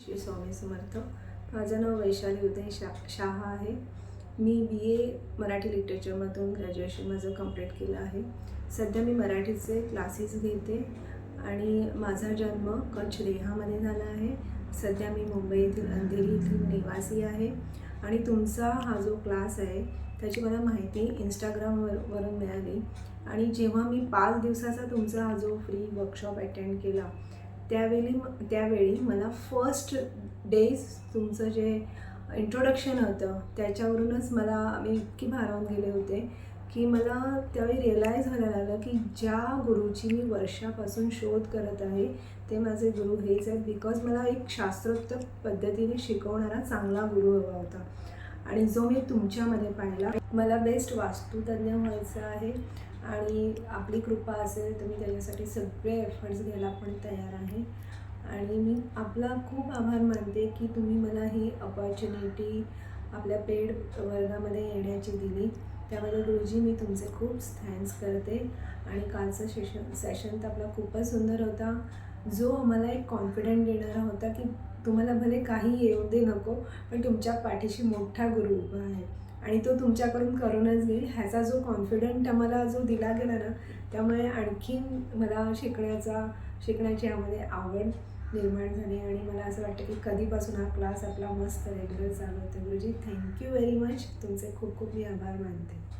श्री स्वामी समर्थ. माझं नाव वैशाली उदय शा शहा आहे. मी बी ए मराठी लिटरेचरमधून ग्रॅज्युएशन माझं कंप्लीट केलं आहे. सध्या मी मराठीचे क्लासेस घेते आणि माझा जन्म कच्छ रेहामध्ये झाला आहे. सध्या मी मुंबई येथील अंधेरी येथील निवासी आहे. आणि तुमचा हा जो क्लास आहे त्याची मला माहिती इंस्टाग्रामवर वरून मिळाली. आणि जेव्हा मी पाच दिवसाचा तुमचा हा जो फ्री वर्कशॉप अटेंड केला त्यावेळी त्यावेळी मला फर्स्ट डेज तुमचं जे इंट्रोडक्शन होतं त्याच्यावरूनच मला मी इतकी भारावून गेले होते की मला त्यावेळी रिअलाईज व्हायला लागलं की ज्या गुरुची मी वर्षापासून शोध करत आहे ते माझे गुरु हेच आहेत बिकॉज मला एक शास्त्रोक्त पद्धतीने शिकवणारा चांगला गुरु हवा होता. आणि जो मी तुमच्यामध्ये पाहिला मला बेस्ट वास्तुतज्ञ व्हायचं आहे. आणि आपली कृपा असेल तर मी त्याच्यासाठी सगळे एफर्ट्स घ्यायला पण तयार आहे. आणि मी आपला खूप आभार मानते की तुम्ही मला ही अपॉर्च्युनिटी आपल्या पेड वर्गामध्ये येण्याची दिली. त्याबद्दल गुरुजी मी तुमचे खूप थँक्स करते. आणि कालचं सेशन सेशन तर आपला खूपच सुंदर होता. जो आम्हाला एक कॉन्फिडंट देणारा होता की तुम्हाला भले काही येऊ दे नको पण तुमच्या पाठीशी मोठा गुरु उभा आहे. आणि तो तुमच्याकडून करूनच घेईल. ह्याचा जो कॉन्फिडंट आम्हाला जो दिला गेला ना त्यामुळे आणखीन मला शिकण्याचा शिकण्याची यामध्ये आवड निर्माण झाली आणि मला असं वाटतं की कधीपासून हा क्लास आपला मस्त रेग्युलर चालू होतो गुरुजी थँक्यू व्हेरी मच तुमचे खूप खूप मी आभार मानते.